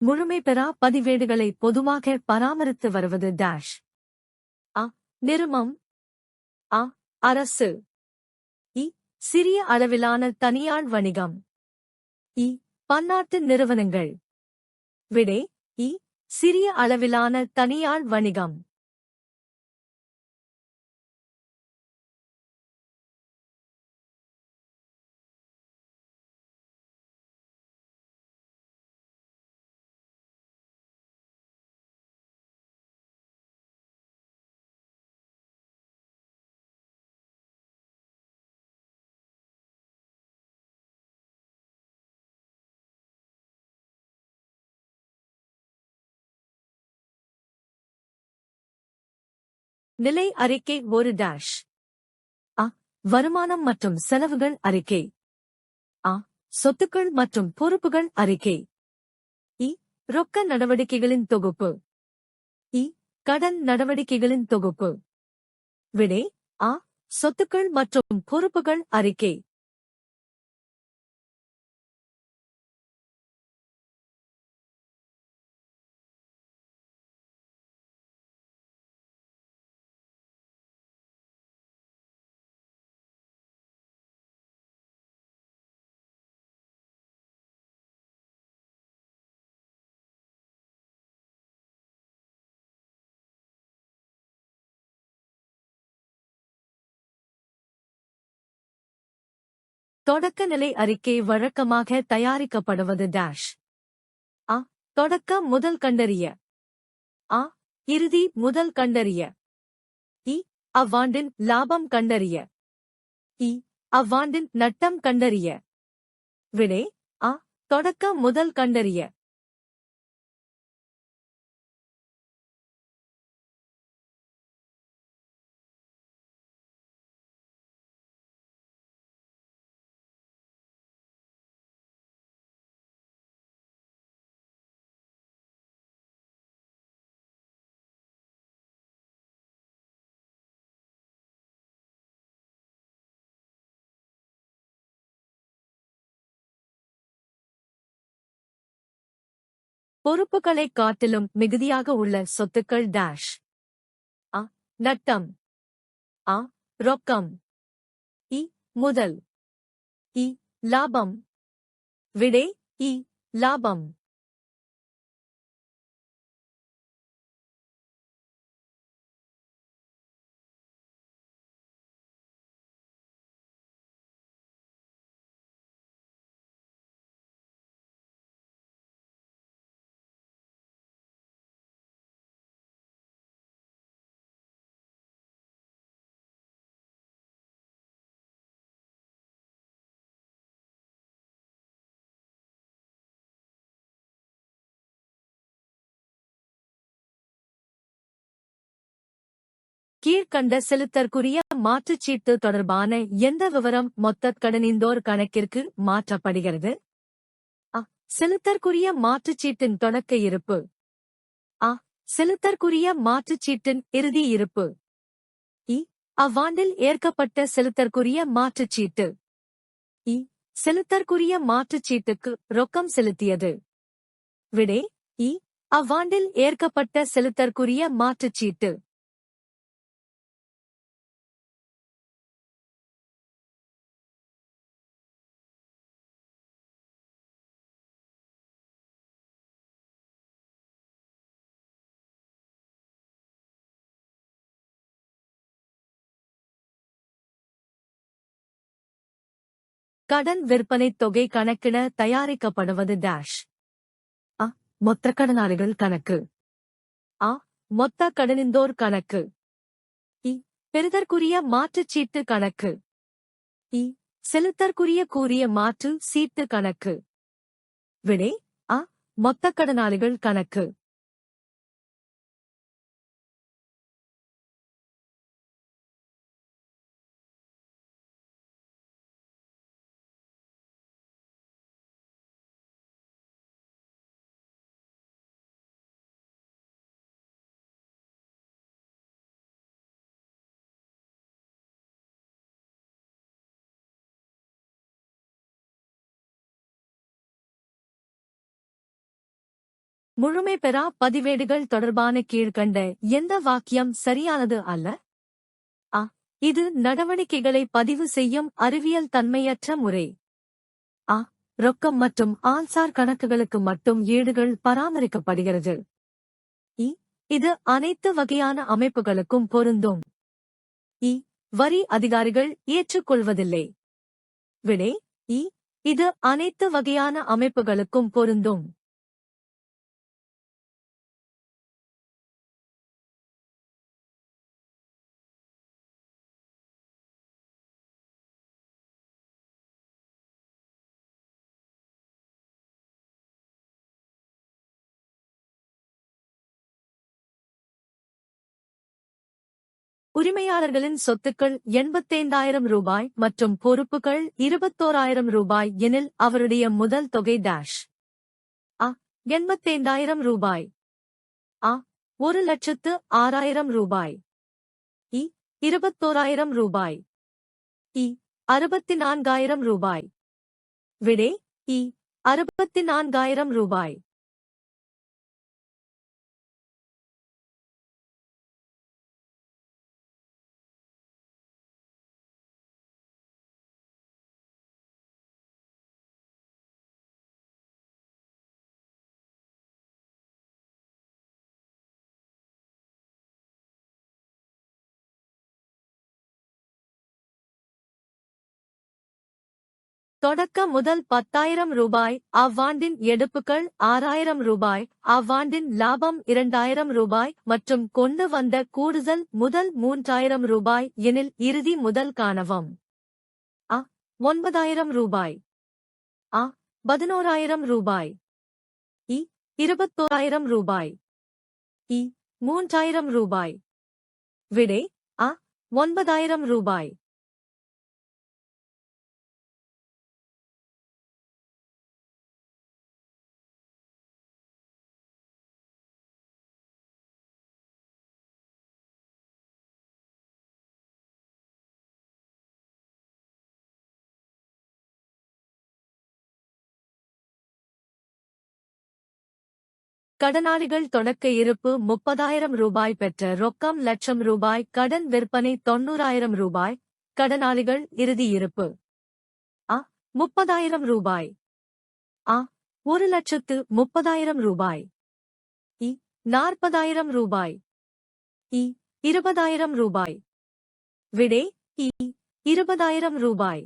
முழுமை பெறா பதிவேடுகளை பொதுவாக பராமரித்து வருவது டேஷ் அ நிறுமம் அ அரசு. இ சிறிய அளவிலான தனியார் வணிகம். இ பன்னாட்டு நிறுவனங்கள். விடை இ சிறிய அளவிலான தனியார் வணிகம். நிலை அறிக்கை ஒரு டேஷ் அ வருமானம் மற்றும் செலவுகள் அறிக்கை. அ சொத்துக்கள் மற்றும் பொறுப்புகள் அறிக்கை. இ ரொக்க நடவடிக்கைகளின் தொகுப்பு. இ கடன் நடவடிக்கைகளின் தொகுப்பு. விடை அ சொத்துக்கள் மற்றும் பொறுப்புகள் அறிக்கை. தொடக்க நிலை அறிக்கை வழக்கமாக தயாரிக்கப்படுவது டேஷ் அ தொடக்க முதல் கண்டறிய. அ இறுதி முதல் கண்டறிய. இ அவ்வாண்டின் லாபம் கண்டறிய. இ அவ்வாண்டின் நட்டம் கண்டறிய. விடை அ தொடக்க முதல் கண்டறிய. பொறுப்புகளைக் காட்டிலும் மிகுதியாக உள்ள சொத்துக்கள் டேஷ் அ நட்டம். அ ரொக்கம். இ முதல். இ லாபம். விடை இ லாபம். கீழ்க்கண்ட செலுத்தற்குரிய மாற்றுச்சீட்டு தொடர்பான எந்த விவரம் மொத்தக் கடனிந்தோர் கணக்கிற்கு மாற்றப்படுகிறது? அ. செலுத்தற்குரிய மாற்றுச் சீட்டின் தொடக்க இருப்பு. அ. செலுத்தற்குரிய மாற்றுச் சீட்டின் இறுதி இருப்பு. இ. அவ்வாண்டில் ஏற்கப்பட்ட செலுத்தற்குரிய மாற்றுச் சீட்டு இ. செலுத்தற்குரிய மாற்றுச் சீட்டுக்கு ரொக்கம் செலுத்தியது. விடை. இ. அவ்வாண்டில் ஏற்கப்பட்ட செலுத்தற்குரிய மாற்றுச் கடன் விற்பனைத் தொகை கணக்கிட தயாரிக்கப்படுவது டேஷ் அ மொத்த கடனாளிகள் கணக்கு. அ மொத்த கடனிந்தோர் கணக்கு. இ பெறுதற்குரிய மாற்றுச்சீட்டு கணக்கு. இ செலுத்தற்குரிய கூறிய மாற்று சீட்டு கணக்கு. விடை அ மொத்த கடனாளிகள் கணக்கு. முழுமை பெறா பதிவேடுகள் தொடர்பான கீழ்கண்ட எந்த வாக்கியம் சரியானது அல்ல? அ இது நடவடிக்கைகளை பதிவு செய்யும் அறிவியல் தன்மையற்ற முறை. அ ரொக்கம் மற்றும் ஆன்சார் கணக்குகளுக்கு மட்டும் ஈடுகள் பராமரிக்கப்படுகிறது. இ இது அனைத்து வகையான அமைப்புகளுக்கும் பொருந்தும். இ வரி அதிகாரிகள் ஏற்றுக்கொள்வதில்லை. விடை இ இது அனைத்து வகையான அமைப்புகளுக்கும் பொருந்தும். உரிமையாளர்களின் சொத்துக்கள் எண்பத்தைந்தாயிரம் ரூபாய் மற்றும் பொறுப்புகள் இருபத்தோராயிரம் ரூபாய் எனில் அவருடைய முதல் தொகை டேஷ் அ எண்பத்தைந்தாயிரம் ரூபாய். அ ஒரு லட்சத்து ஆறாயிரம் ரூபாய். இ இருபத்தோராயிரம் ரூபாய். இ அறுபத்தி நான்காயிரம் ரூபாய். விடை இ அறுபத்தி நான்காயிரம் ரூபாய். தொடக்க முதல் பத்தாயிரம் ரூபாய் அவ்வாண்டின் எடுப்புகள் ஆறாயிரம் ரூபாய் அவ்வாண்டின் லாபம் இரண்டாயிரம் ரூபாய் மற்றும் கொண்டு வந்த கூடுதல் முதல் மூன்றாயிரம் ரூபாய் எனில் இறுதி முதல் காணவும். அ ஒன்பதாயிரம் ரூபாய். அ பதினோராயிரம் ரூபாய். இ இருபத்தோராயிரம் ரூபாய். இ மூன்றாயிரம் ரூபாய். விடை அ ஒன்பதாயிரம் ரூபாய். கடனாளிகள் தொடக்க இருப்பு முப்பதாயிரம் ரூபாய் பெற்ற ரொக்கம் லட்சம் ரூபாய் கடன் விற்பனை தொன்னூறாயிரம் ரூபாய் கடனாளிகள் இறுதி இருப்பு. அ முப்பதாயிரம் ரூபாய். அ ஒரு லட்சத்து முப்பதாயிரம் ரூபாய். இ நாற்பதாயிரம் ரூபாய். இ இருபதாயிரம் ரூபாய். விடை இ இருபதாயிரம் ரூபாய்.